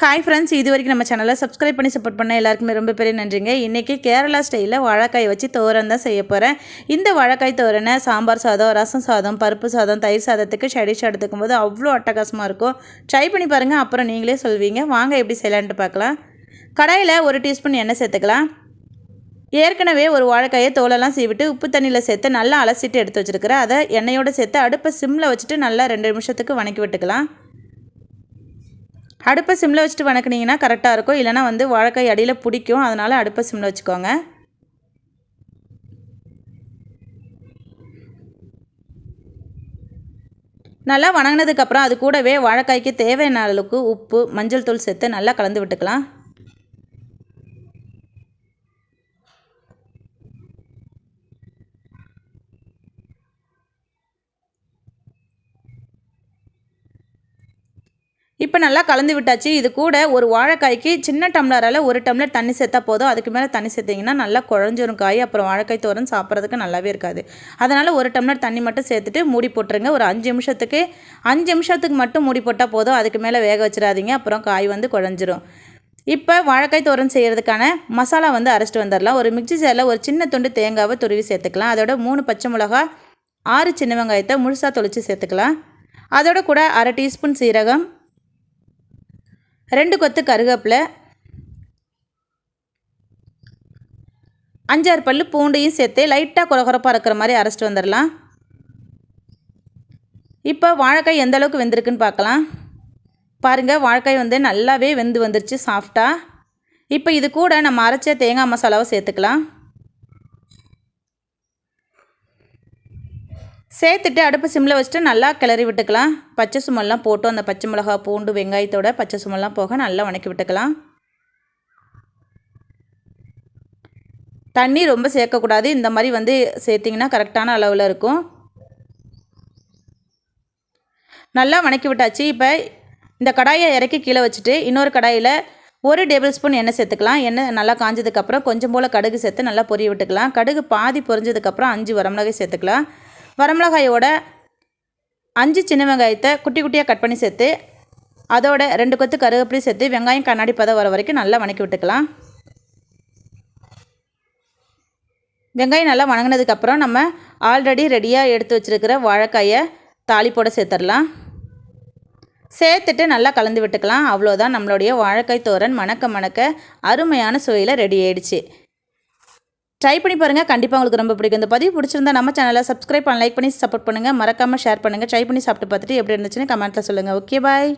Hi friends இது வரைக்கும் நம்ம சேனலை சப்ஸ்கிரைப் பண்ணி சப்போர்ட் பண்ண எல்லாருக்குமே ரொம்ப பெரிய நன்றிங்க. இன்றைக்கி கேரளா ஸ்டைலில் வாழைக்காய் வச்சு தோரன் தான் செய்ய போகிறேன் இந்த வாழைக்காய் தோரனை சாம்பார் சாதம் ரசம் சாதம் பருப்பு சாதம் தயிர் சாதத்துக்கு சடிஷ் எடுத்துக்கும் போது அவ்வளோ அட்டகாசமாக இருக்கும். ட்ரை பண்ணி பாருங்கள் அப்புறம் நீங்களே சொல்வீங்க. வாங்க எப்படி செய்யலான்ட்டு பார்க்கலாம். கடாயில் ஒரு டீஸ்பூன் எண்ணெய் சேர்த்துக்கலாம். ஏற்கனவே ஒரு வாழைக்காயை தோலெல்லாம் சீவிட்டு உப்பு தண்ணியில் சேர்த்து நல்லா அலசிட்டு எடுத்து வச்சுருக்கிறேன். அதை எண்ணெயோடு சேர்த்து அடுப்பை சிம்மில் வச்சுட்டு நல்லா ரெண்டு நிமிஷத்துக்கு வணக்கி விட்டுக்கலாம். அடுப்பை சிம்மில் வச்சுட்டு வணக்குனீங்கன்னா கரெக்டாக இருக்கும். இல்லைனா வந்து வாழைக்காய் அடியில் பிடிக்கும். அதனால் அடுப்பை சிம்மில் வச்சுக்கோங்க. நல்லா வணங்கினதுக்கப்புறம் அது கூடவே வாழைக்காய்க்கு தேவையான அளவுக்கு உப்பு மஞ்சள் தூள் சேர்த்து நல்லா கலந்து விட்டுக்கலாம். இப்போ நல்லா கலந்து விட்டாச்சு. இது கூட ஒரு வாழைக்காய்க்கு சின்ன டம்ளரால் ஒரு டம்ளர் தண்ணி சேர்த்தா போதும். அதுக்கு மேலே தண்ணி சேர்த்திங்கன்னா நல்லா குழஞ்சிரும் காய். அப்புறம் வாழைக்காய் தோரன் சாப்பிட்றதுக்கு நல்லாவே இருக்காது. அதனால் ஒரு டம்ளர் தண்ணி மட்டும் சேர்த்துட்டு மூடி போட்டுருங்க. ஒரு அஞ்சு நிமிஷத்துக்கு அஞ்சு நிமிஷத்துக்கு மட்டும் மூடி போட்டால் போதும். அதுக்கு மேலே வேக வச்சிடாதீங்க. அப்புறம் காய் வந்து குழஞ்சிரும். இப்போ வாழைக்காய் தோரன் செய்கிறதுக்கான மசாலா வந்து அரைச்சிட்டு வந்துடலாம். ஒரு மிக்சி சேரில் ஒரு சின்ன துண்டு தேங்காவை துருவி சேர்த்துக்கலாம். அதோட மூணு பச்சை மிளகா ஆறு சின்ன வெங்காயத்தை முழுசாக தொளித்து சேர்த்துக்கலாம். அதோட கூட அரை டீஸ்பூன் சீரகம் ரெண்டு கொத்து கருவேப்பிலை அஞ்சாறு பல் பூண்டையும் சேர்த்து லைட்டாக குறகுறப்பாக இருக்கிற மாதிரி அரைச்சிட்டு வந்துடலாம். இப்போ வாழைக்காய் எந்த அளவுக்கு வெந்திருக்குன்னு பார்க்கலாம். பாருங்கள் வாழைக்காய் வந்து நல்லாவே வெந்து வந்துருச்சு சாஃப்டாக இப்போ இது கூட நம்ம அரைச்ச தேங்காய் மசாலாவை சேர்த்துக்கலாம். சேர்த்துட்டு அடுப்பு சிம்மில் வச்சுட்டு நல்லா கிளறி விட்டுக்கலாம். பச்சை சுமெல்லாம் போட்டு அந்த பச்சை மிளகா பூண்டு வெங்காயத்தோட பச்சை சுமெல்லாம் போக நல்லா வணக்கி விட்டுக்கலாம். தண்ணி ரொம்ப சேர்க்கக்கூடாது. இந்த மாதிரி வந்து சேர்த்திங்கன்னா கரெக்டான அளவில் இருக்கும். நல்லா வணக்கி விட்டாச்சு. இப்போ இந்த கடாயை இறக்கி கீழே வச்சுட்டு இன்னொரு கடாயில் ஒரு டேபிள் ஸ்பூன் எண்ணெய் சேர்த்துக்கலாம். எண்ணெய் நல்லா காஞ்சதுக்கப்புறம் கொஞ்சம் போல் கடுகு சேர்த்து நல்லா பொரிய விட்டுக்கலாம். கடுகு பாதி பொரிஞ்சதுக்கப்புறம் அஞ்சு வரமிளகை சேர்த்துக்கலாம். வரமிளகாயோட அஞ்சு சின்ன வெங்காயத்தை குட்டி குட்டியாக கட் பண்ணி சேர்த்து அதோட ரெண்டு கொத்து கருவேப்பிலையும் சேர்த்து வெங்காயம் கண்ணாடி பதம் வர வரைக்கும் நல்லா வணக்கி விட்டுக்கலாம். வெங்காயம் நல்லா வணங்கினதுக்கப்புறம் நம்ம ஆல்ரெடி ரெடியாக எடுத்து வச்சுருக்கிற வாழைக்காயை தாளிப்போட சேர்த்துடலாம். சேர்த்துட்டு நல்லா கலந்து விட்டுக்கலாம். அவ்வளோதான் நம்மளுடைய வாழைக்காய் தோரன் மணக்க மணக்க அருமையான சுவையில் ரெடி ஆயிடுச்சு. ட்ரை பண்ணி பாருங்கள் கண்டிப்பாக உங்களுக்கு ரொம்ப பிடிக்கும். இந்த பதிவு பிடிச்சிருந்தா நம்ம சேனலை சப்ஸ்கிரைப் பண்ண லைக் பண்ணி சப்போர்ட் பண்ணுங்கள் மறக்காமல் ஷேர் பண்ணுங்கள் ட்ரை பண்ணி சாப்பிட்டு பார்த்துட்டு எப்படி இருந்துச்சுன்னு கமெண்ட்டில் சொல்லுங்கள் ஓகே பாய்